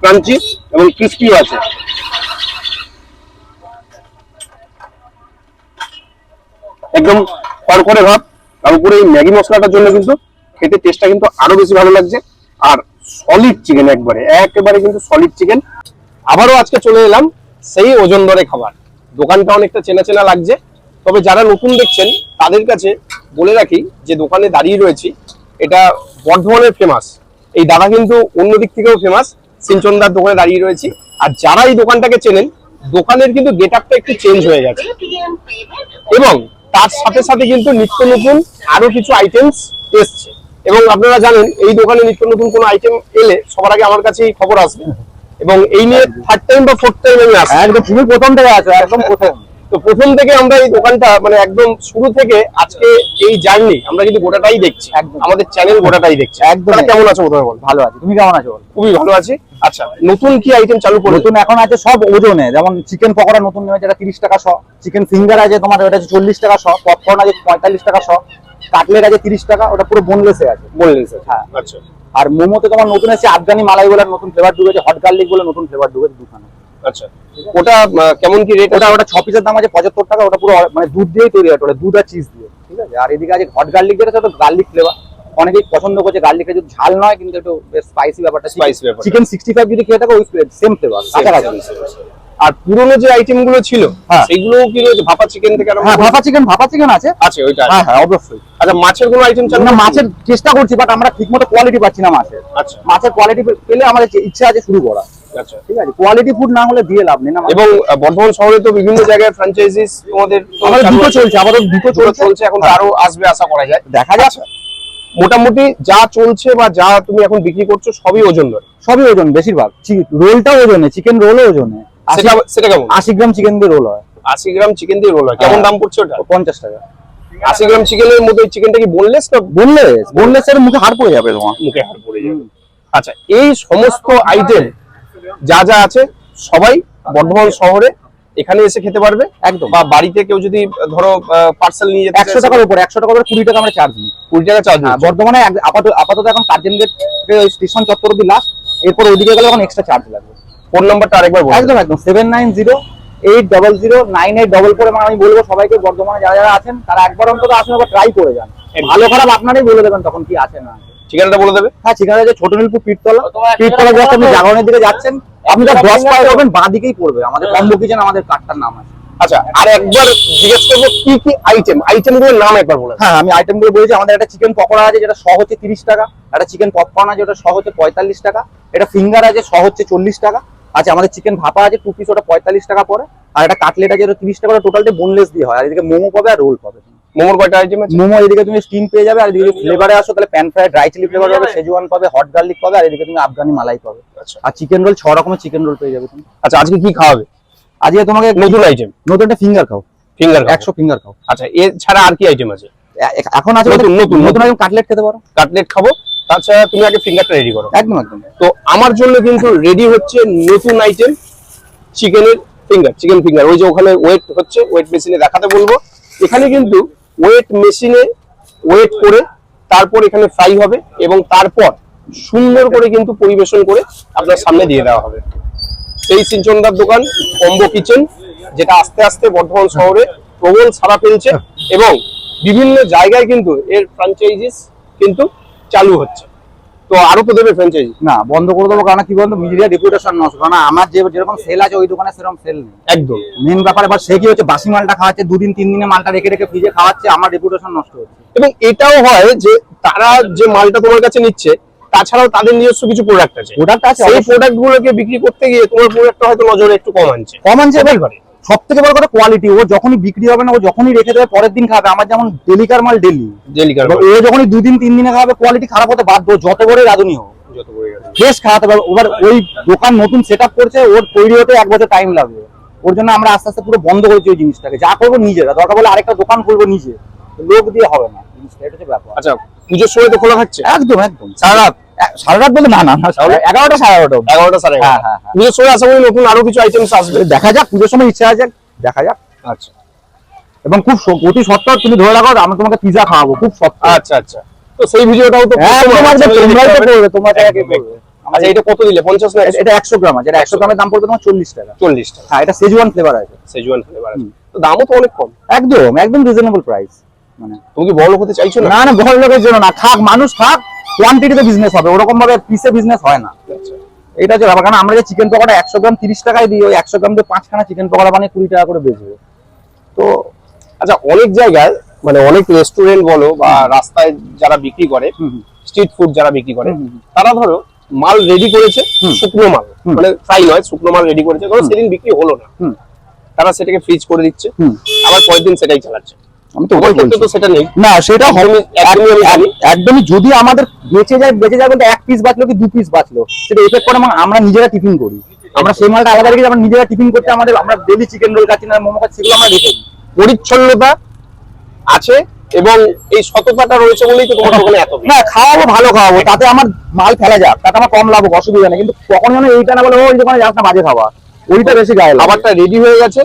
Crunchy এবং ক্রিস্পিও আছে। একদম খড়খড়ে ভাব, তার উপরে এই ম্যাগি মশলাটার জন্য কিন্তু খেতে টেস্টটা কিন্তু আরও বেশি ভালো লাগছে। আর সলিড চিকেন একবারে, একেবারে কিন্তু সলিড চিকেন আবারও আজকে চলে এলাম সেই ওজন দরে খাবার। দোকানটা অনেকটা চেনা চেনা লাগছে। তবে যারা নতুন দেখছেন, তাদের কাছে বলে রাখি যে দোকানে দাঁড়িয়ে রয়েছি। এটা বর্ধমানের ফেমাস এই দাদা কিন্তু অন্য দিক থেকেও ফেমাস সিনচন্দার দোকানে দাঁড়িয়ে রয়েছি। আর যারা এই দোকানটাকে চেনেন, দোকানের কিন্তু গেট আপটা একটু চেঞ্জ হয়ে গেছে। এবং তার সাথে সাথে কিন্তু নিত্য নতুন আরও কিছু আইটেমস এসছে। এবং আপনারা জানেন, এই দোকানে নিত্য নতুন কোনো আইটেম এলে সবার আগে আমার কাছেই খবর আসবে। এবং এই নিয়ে থার্ড টাইম বা ফোর্থ টাইম আমি আসি একদম প্রথম থেকে আছো, একদম প্রথম। তো প্রথম থেকে আমরা এই দোকানটা মানে একদম শুরু থেকে আজকে এই জার্নি আমরা কিন্তু গোটাটাই দেখছি। আমাদের চ্যানেল গোটাটাই দেখছি। একদম। কেমন আছো প্রথমে বল? ভালো আছে। তুমি কেমন আছো খুবই ভালো আছি। আচ্ছা নতুন কি আইটেম চালু করল নতুন এখন আছে সব ওজনে। যেমন চিকেন পকোড়া নতুন নেমে যেটা তিরিশ টাকা শ। চিকেন ফিঙ্গার আছে তোমার ওটা আছে চল্লিশ টাকা শ। পপকর্ন আছে পঁয়তাল্লিশ টাকা শ। কাটলেট আছে তিরিশ টাকা ওটা পুরো বোনলেসে আছে। বললেন হ্যাঁ। আচ্ছা। আর মোমোতে তোমার নতুন আছে আফগানি মালাই বলে নতুন ফ্লেভার ঢুকেছে হট গার্লিক বলে নতুন ফ্লেভার ঢুকেছে দুখানে। আচ্ছা। ওটা কেমন কি রেট ওটা ওটা ছ পিসের দাম আছে পঁচাত্তর টাকা ওটা পুরো মানে দুধ দিয়েই তৈরি হয় ওটা দুধ আর চিজ দিয়ে ঠিক আছে? আর এদিকে আছে হট গার্লিক যেটা সেটা গার্লিক ফ্লেভার অনেকেই পছন্দ করছে গার্লিকটা যদি ঝাল নয় কিন্তু একটু স্পাইসি ব্যাপারটা। স্পাইসি ব্যাপার চিকেন সিক্সটি ফাইভ যদি খেয়ে থাকো ওই সেম ফ্লেভার কাছাকাছি আর পুরোনো যে আইটেমগুলো ছিল হ্যাঁ। সেগুলো কি রয়েছে? ভাপা চিকেন থেকে হ্যাঁ ভাপা চিকেন ভাপা চিকেন আছে। আছে ওইটা হ্যাঁ হ্যাঁ অবশ্যই আচ্ছা মাছের কোনো আইটেম করছ? মাছের চেষ্টা করছি বাট আমরা ঠিকমতো কোয়ালিটি পাচ্ছি না মাছের। আচ্ছা। মাছের কোয়ালিটি পেলে আমাদের ইচ্ছা আছে শুরু করা। আচ্ছা। ঠিক আছে কোয়ালিটি ফুড না হলে দিয়ে লাভ নেই না এবং বর্ধমান শহরে তো বিভিন্ন জায়গায় ফ্র্যাঞ্চাইজিস তোমাদের দুটো চলছে আপাতত দুটো চলছে। এখন আরও আসবে আশা করা যায়। দেখা যাক। আচ্ছা, মোটামুটি যা চলছে বা যা তুমি এখন বিক্রি করছ সবই ওজন ধরে। সবই ওজন বেশিরভাগ। রোলটা ওজনে চিকেন রোলও ওজনে। সেটা সেটা কেমন? আশি গ্রাম চিকেন দিয়ে রোল হয়। আশি গ্রাম চিকেন দিয়ে রোল হয়। কেমন হ্যাঁ। দাম পড়ছে ওটা? পঞ্চাশ টাকা। আশি গ্রাম চিকেনের মধ্যে চিকেনটা কি বললেস না বললেস বললেস এর মুখে হাড় পড়ে যাবে তোমার। মুখে হার পড়ে যাবে। আচ্ছা এই সমস্ত আইটেম যা যা আছে সবাই বর্ধমান শহরে এখানে এসে খেতে পারবে। একদম। বা বাড়িতে কেউ যদি ধরো পার্সেল নিয়ে যেতে একশো টাকার উপরে একশো টাকার উপরে কুড়ি টাকা আমরা চার্জ নিই কুড়ি টাকা চার্জ হ্যাঁ, বর্ধমানে আপাতত আপাতত এখন কার্জন গেট স্টেশন চত্বর অব্দি লাস্ট এরপর ওইদিকে গেলে এখন এক্সট্রা চার্জ লাগবে। ফোন নাম্বারটা আরেকবার বলো একদম একদম। Seven nine zero eight double zero nine eight double four এবং আমি বলব সবাইকে বর্ধমানে যারা যারা আছেন তারা একবার অন্তত আসুন একবার ট্রাই করে যান। ভালো খারাপ আপনারাই বলে দেবেন তখন কি আছে না। ঠিকানাটা বলে দেবে? হ্যাঁ ঠিকানা আছে ছোট নীলপুর পীরতলা। পীরতলা জাস্ট আপনি জাগরণের দিকে যাচ্ছেন আপনি যা দশ পায়ে যাবেন বাঁ দিকেই পড়বে। আমাদের কম্বো কিচেন আমাদের কার্ডটার নাম আছে। আচ্ছা আর একবার জিজ্ঞেস করব কি কি আইটেম আইটেমগুলোর নাম একবার বলে হ্যাঁ আমি আইটেমগুলো বলেছি আমাদের একটা চিকেন পকোড়া আছে যেটা শ হচ্ছে তিরিশ টাকা একটা চিকেন পপকর্ন আছে ওটা শ হচ্ছে পঁয়তাল্লিশ টাকা এটা ফিঙ্গার আছে শ হচ্ছে চল্লিশ টাকা আচ্ছা আমাদের চিকেন ভাপা আছে টু পিস ওটা পঁয়তাল্লিশ টাকা পরে আর একটা কাটলেট আছে ওটা তিরিশ টাকা টোটালটা বোনলেস দিয়ে হয়। আর এদিকে মোমো পাবে আর রোল পাবে। মোমোর কয়টা আইটেম আছে? মোমো এদিকে তুমি স্টিম পেয়ে যাবে আর এদিকে ফ্লেভারে আসো তাহলে pan fry dry chilli flavour পাবে সেজওয়ান পাবে হট গার্লিক পাবে আর এদিকে তুমি আফগানি মালাই পাবে। আচ্ছা। আর চিকেন রোল ছ রকমের চিকেন রোল পেয়ে যাবে তুমি আচ্ছা আজকে কি খাওয়াবে? আজকে তোমাকে নতুন আইটেম নতুন একটা ফিঙ্গার খাও। ফিঙ্গার একশো ফিঙ্গার খাও। আচ্ছা এছাড়া আর কি আইটেম আছে? এখন আছে নতুন, নতুন, নতুন একদম কাটলেট খেতে পারো। কাটলেট খাব? তাছাড়া তুমি আগে ফিঙ্গারটা রেডি করো। একদম একদম। তো আমার জন্য কিন্তু রেডি হচ্ছে নতুন আইটেম চিকেনের ফিঙ্গার চিকেন ফিঙ্গার ওই যে ওখানে ওয়েট হচ্ছে ওয়েট মেশিনে দেখাতে বলব। এখানে কিন্তু ওয়েট মেশিনে ওয়েট করে তারপর এখানে ফ্রাই হবে এবং তারপর সুন্দর করে কিন্তু পরিবেশন করে আপনার সামনে দিয়ে দেওয়া হবে। সেই সিঞ্চনদার দোকান কম্বো কিচেন যেটা আস্তে আস্তে বর্ধমান শহরে প্রবল সারা ফেলছে এবং বিভিন্ন জায়গায় কিন্তু এর ফ্রাঞ্চাইজিস কিন্তু চালু হচ্ছে। তো আরও তো দেবে ফ্র্যাঞ্চাইজি না বন্ধ করে দেবো কারণ কি বলতো মিডিয়া রেপুটেশন নষ্ট। কারণ আমার যে যেরকম সেল আছে ওই দোকানে সেরকম সেল নেই। একদম। মেন ব্যাপার এবার সে কি হচ্ছে বাসি মালটা খাওয়াচ্ছে দুদিন তিন দিনে মালটা রেখে রেখে ফ্রিজে খাওয়াচ্ছে আমার রেপুটেশন নষ্ট হচ্ছে। এবং এটাও হয় যে তারা যে মালটা তোমার কাছে নিচ্ছে তাছাড়াও তাদের নিজস্ব কিছু প্রোডাক্ট আছে। প্রোডাক্ট আছে সেই প্রোডাক্ট গুলোকে বিক্রি করতে গিয়ে তোমার প্রোডাক্টটা হয়তো নজরে একটু কম আনছে। কম আনছে পারে। সব থেকে বড় কথা কোয়ালিটি ও যখনই বিক্রি হবে না ও যখনই রেখে দেবে পরের দিন খাবে। আমার যেমন ডেলিকার মাল ডেলি ডেলিকার ও যখনই দুদিন তিন দিনে খাবে কোয়ালিটি খারাপ হতে বাধ্য। যত বড়ই রাঁধুনি হোক। ফ্রেশ খাওয়াতে পারবে এবার ওই দোকান নতুন সেট আপ করছে ওর তৈরি হতে এক বছর টাইম লাগবে। ওর জন্য আমরা আস্তে আস্তে পুরো বন্ধ করেছি ওই জিনিসটাকে। যা করব নিজেরা দরকার বলে আরেকটা দোকান খুলবো নিজে। লোক দিয়ে হবে না। জিনিসটা এটা হচ্ছে ব্যাপার। আচ্ছা পুজোর সময় তো খোলা থাকছে? একদম একদম। সারা রাত এ- রাত বলে না না না সারা রাত, এগারোটা সাড়ে এগারোটা এগারোটা সাড়ে হ্যাঁ, হ্যাঁ, হ্যাঁ। পুজোর সময় আশা করি নতুন আরও কিছু আইটেমস আসবে। দেখা যাক পুজোর সময় ইচ্ছা আছে দেখা যাক। আচ্ছা। এবং খুব অতি সত্তর তুমি ধরে রাখো আমি তোমাকে পিজা খাওয়াবো খুব সত্তর আচ্ছা আচ্ছা। তো সেই ভিডিওটাও তো তোমরাই তো করবে, তোমরা? আচ্ছা এটা কত দিলে? পঞ্চাশ না এটা একশো গ্রাম আছে। এটা একশো গ্রামের দাম পড়বে তোমার চল্লিশ টাকা। চল্লিশ টাকা। হ্যাঁ এটা ফ্লেভার আছে। ফ্লেভার আছে। তো দামও তো অনেক কম। একদম একদম রিজনেবল প্রাইস মানে তুমি কি বড় হতে চাইছো না? না বড় লোকের জন্য না। থাক মানুষ খাক কোয়ান্টিটিতে বিজনেস হবে ওরকম ভাবে পিসে বিজনেস হয় না। আচ্ছা। এটা হচ্ছে ব্যাপার কারণ আমরা যে চিকেন পকোড়া একশো গ্রাম তিরিশ টাকায় দিই ওই একশো গ্রাম দিয়ে পাঁচখানা চিকেন পকোড়া বানিয়ে কুড়ি টাকা করে বেচবে। তো আচ্ছা অনেক জায়গায় মানে অনেক রেস্টুরেন্ট বলো বা রাস্তায় যারা বিক্রি করে স্ট্রিট ফুড যারা বিক্রি করে। তারা ধরো মাল রেডি করেছে শুকনো মাল। মানে ফ্রাই নয় শুকনো মাল রেডি করেছে ধরো সেদিন বিক্রি হলো না। তারা সেটাকে ফ্রিজ করে দিচ্ছে আবার পরের দিন সেটাই চালাচ্ছে। আমি তো ওটাই বলছি। তো সেটা নেই। না সেটা একদমই- যদি আমাদের বেঁচে যায় বেঁচে যায় বলতে এক পিস বাঁচলো কি দু পিস বাঁচলো? সেটা এফেক্ট করে আমরা নিজেরা টিফিন করি। আমরা সেই মালটা আলাদা রেখে আমরা নিজেরা টিফিন করতে আমাদের আমরা ডেলি চিকেন রোল খাচ্ছি না মোমো খাচ্ছি সেগুলো আমরা রেখে দিই। পরিচ্ছন্নতা আছে এবং এই সততাটা রয়েছে বলেই তো তোমার দোকানে এত না খাওয়াবো ভালো খাওয়াবো তাতে আমার মাল ফেলা যাক তাতে আমার কম লাভ হোক, অসুবিধা নেই। কিন্তু কখনো যেন এইটা না বলে ওই দোকানে যাস না বাজে খাওয়া ওইটা বেশি গায়ে খাবারটা রেডি হয়ে গেছে।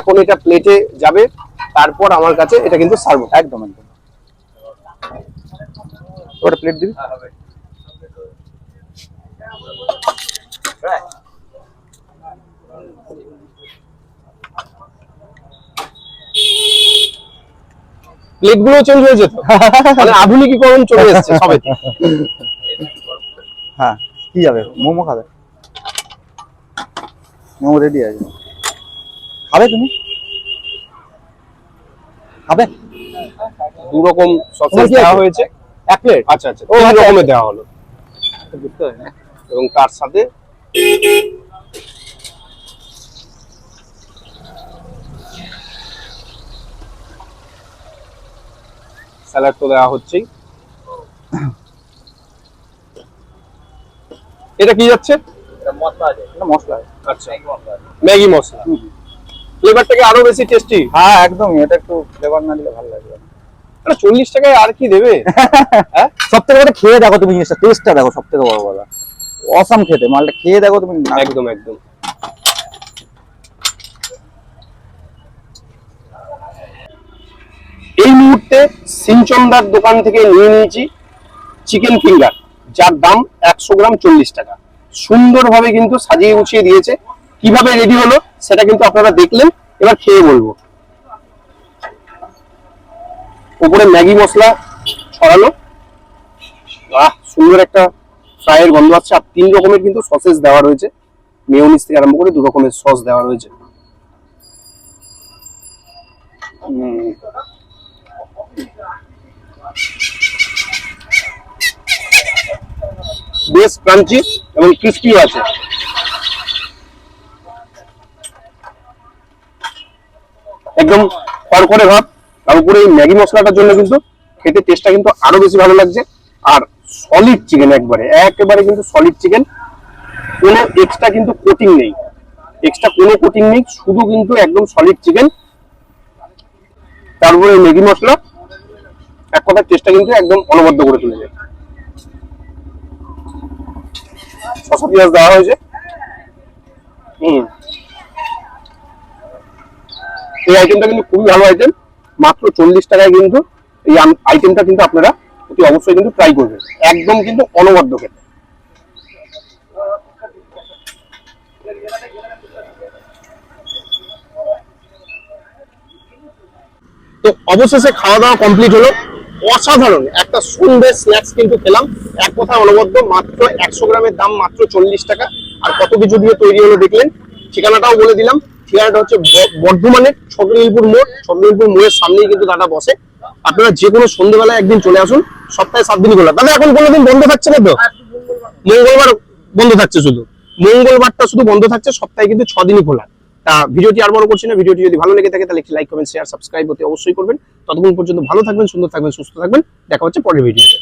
এখন এটা প্লেটে যাবে, তারপর আমার কাছে এটা কিন্তু সার্ভ একদম একদম। ওটা প্লেট দিবি? প্লেটগুলো চেঞ্জ হয়ে যেত। মানে আধুনিকীকরণ চলে এসেছে সবে। হ্যাঁ কি যাবে? মোমো খাবে? মোমো রেডি আছে। খাবে তুমি? খাবে? দু রকম সসেস দেওয়া হয়েছে। এক প্লেট আচ্ছা আচ্ছা তিন আচ্ছা, রকমের দেওয়া হলো। বুঝতে পারি এবং তার সাথে স্যালাড তো দেওয়া হচ্ছেই। এটা কি যাচ্ছে? এটা মশলা আছে। আচ্ছা। ম্যাগি মশলা। ফ্লেভারটাকে আরও বেশি টেস্টি হ্যাঁ একদমই এটা একটু ফ্লেভার না দিলে ভালো লাগবে না। চল্লিশ টাকায় আর কি দেবে? হ্যাঁ? সব থেকে বড় খেয়ে দেখো তুমি জিনিসটা টেস্টটা দেখো সব থেকে বড় কথা। অসাম খেতে মালটা খেয়ে দেখো তুমি একদম একদম। এই মুহূর্তে সিনচন্দার দোকান থেকে নিয়ে নিয়েছি চিকেন ফিঙ্গার যার দাম একশো গ্রাম চল্লিশ টাকা। সুন্দরভাবে কিন্তু সাজিয়ে গুছিয়ে দিয়েছে। কীভাবে রেডি হলো সেটা কিন্তু আপনারা দেখলেন, এবার খেয়ে বলব। উপরে ম্যাগি মশলা ছড়ানো আহ, সুন্দর একটা ফ্রাইয়ের গন্ধ আছে আর তিন রকমের কিন্তু সসেস দেওয়া রয়েছে। মেয়োনিজ থেকে আরম্ভ করে দু রকমের সস দেওয়া রয়েছে। বেশ ক্রাঞ্চি এবং ক্রিস্পিও আছে। একদম খড়খড়ে ভাব, তার উপরে এই ম্যাগি মশলাটার জন্য কিন্তু খেতে টেস্টটা কিন্তু আরও বেশি ভালো লাগছে। আর সলিড চিকেন একবারে, একেবারে কিন্তু সলিড চিকেন কোনো এক্সট্রা কিন্তু কোটিং নেই। এক্সট্রা কোনো কোটিং নেই, শুধু কিন্তু একদম সলিড চিকেন তারপরে ম্যাগি মশলা, এক কথার টেস্টটা কিন্তু একদম অনবদ্য করে তুলেছে শসা, পেঁয়াজ দেওয়া হয়েছে। হুম। এই আইটেমটা কিন্তু খুবই ভালো আইটেম মাত্র চল্লিশ টাকায় কিন্তু এই আইটেমটা কিন্তু আপনারা অতি অবশ্যই কিন্তু ট্রাই করবেন। একদম কিন্তু অনবদ্য খেতে। তো অবশেষে খাওয়া দাওয়া কমপ্লিট হলো। অসাধারণ। একটা সুন্দর স্ন্যাক্স কিন্তু খেলাম। এক কথায় অনবদ্য, মাত্র একশো গ্রামের দাম মাত্র চল্লিশ টাকা। আর কত কিছু দিয়ে তৈরি হলো দেখলেন। ঠিকানাটাও বলে দিলাম। ঠিকানাটা হচ্ছে বর্ধমানের ছোটনীলপুর মোড় ছোটনীলপুর মোড়ের সামনেই কিন্তু দাদা বসে। আপনারা যে কোনো সন্ধ্যেবেলায় একদিন চলে আসুন, সপ্তাহে সাত দিনই খোলা। দাদা এখন কোনোদিন বন্ধ থাকছে না তো? মঙ্গলবার বন্ধ থাকছে শুধু। মঙ্গলবারটা শুধু বন্ধ থাকছে, সপ্তাহে কিন্তু ছ দিনই খোলা। তা ভিডিওটি আর বড় করছি না, ভিডিওটি যদি ভালো লেগে থাকে, তাহলে একটি লাইক কমেন্ট শেয়ার সাবস্ক্রাইব হতে অবশ্যই করবেন। ততক্ষণ পর্যন্ত ভালো থাকবেন, সুন্দর থাকবেন, সুস্থ থাকবেন। দেখা হচ্ছে পরের ভিডিওতে।